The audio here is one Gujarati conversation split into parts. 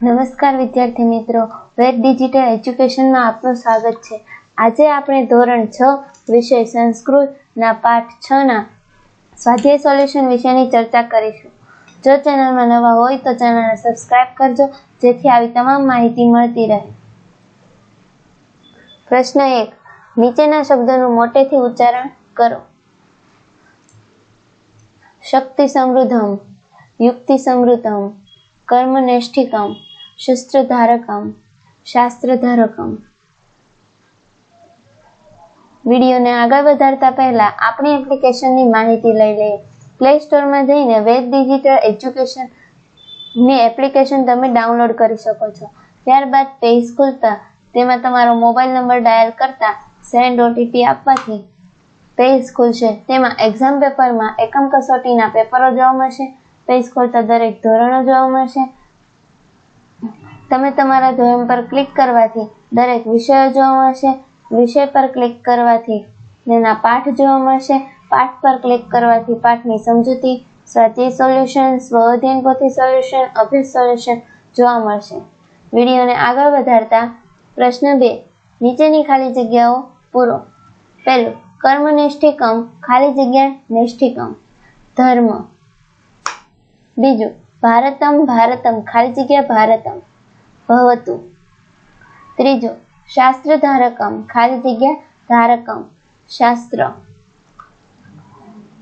નમસ્કાર વિદ્યાર્થી મિત્રો. વેદ ડિજિટલ એજ્યુકેશનમાં આપનું સ્વાગત છે. આજે આપણે ધોરણ છ વિષય સંસ્કૃતના પાઠ છ ના સ્વાધ્યાય સોલ્યુશન વિશેની ચર્ચા કરીશું. જો ચેનલમાં નવા હોય તો ચેનલને સબસ્ક્રાઇબ કરજો, જેથી આવી તમામ માહિતી મળતી રહે. પ્રશ્ન એક, નીચેના શબ્દોનું મોટેથી ઉચ્ચારણ કરો. શક્તિ સમૃદ્ધમ, યુક્તિ સમૃદ્ધમ કર્મનિષ્ઠિકમ શસ્ત્રધારકમ, શાસ્ત્રધારકમ. વિડીયોને આગળ વધારતા પહેલા આપણી એપ્લિકેશનની માહિતી લઈ લઈએ. પ્લે સ્ટોરમાં જઈને વેદ ડિજિટલ એજ્યુકેશનની એપ્લિકેશન તમે ડાઉનલોડ કરી શકો છો. ત્યારબાદ પેજ ખુલતા તેમાં તમારો મોબાઈલ નંબર ડાયલ કરતા સેન્ડ ઓટીપી આપવાથી પેજ ખુલશે. તેમાં એક્ઝામ પેપરમાં એકમ કસોટીના પેપરો જોવા મળશે. પેજ ખોલતા દરેક ધોરણો જોવા મળશે. તમે તમારા ધોરણ પર ક્લિક કરવાથી દરેક વિષયો જોવા મળશે. વિષય પર ક્લિક કરવાથી તેના પાઠ જોવા મળશે. પાઠ પર ક્લિક કરવાથી પાઠની સમજૂતી સ્વાધ્યાય સોલ્યુશન સ્વઅધ્યયન પોથી સોલ્યુશન અભ્યાસ સોલ્યુશન જોવા મળશે. વિડીયોને આગળ વધારતા પ્રશ્ન બે, નીચેની ખાલી જગ્યાઓ પૂરો. પહેલું કર્મનિષ્ઠિકમ ખાલી જગ્યા નિષ્ઠિકમ. ધર્મ. બીજું, ભારતમ ભારતમ, ખાલી જગ્યા ભારતમ. ભવતુ ત્રીજું શાસ્ત્ર ધારકમ ખાલી જગ્યા ધારકમ શાસ્ત્ર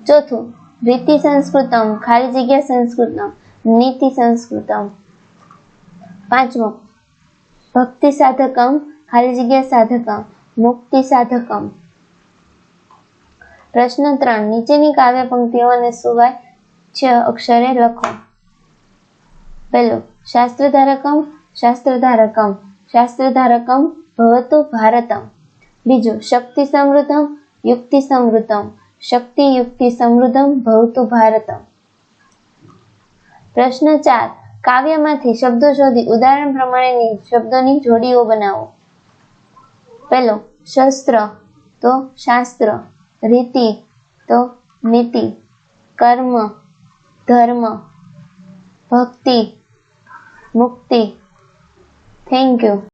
ચોથું રીતિ સંસ્કૃતમ ખાલી જગ્યા સંસ્કૃતમ નીતિ સંસ્કૃતમ પાંચમું ભક્તિ સાધકમ ખાલી જગ્યા સાધકમ મુક્તિ સાધકમ પ્રશ્ન ત્રણ નીચેની કાવ્ય પંક્તિઓને સુવાય છ અક્ષરે લખો પહેલું શાસ્ત્રધારકમ શાસ્ત્રધારકમ. શાસ્ત્રધારકમ ભવતુ ભારતમ. બીજું શક્તિ સમૃદ્ધમ યુક્તિ સમૃદ્ધમ શક્તિ યુક્તિ સમૃદ્ધમ ભવતુ ભારતમ. પ્રશ્ન ચાર, કાવ્યમાંથી શબ્દો શોધી ઉદાહરણ પ્રમાણેની શબ્દોની જોડીઓ બનાવો. પહેલો, શસ્ત્ર, તો શાસ્ત્ર. રીતિ, તો નીતિ. કર્મ, ધર્મ. ભક્તિ, મુક્તિ. Thank you.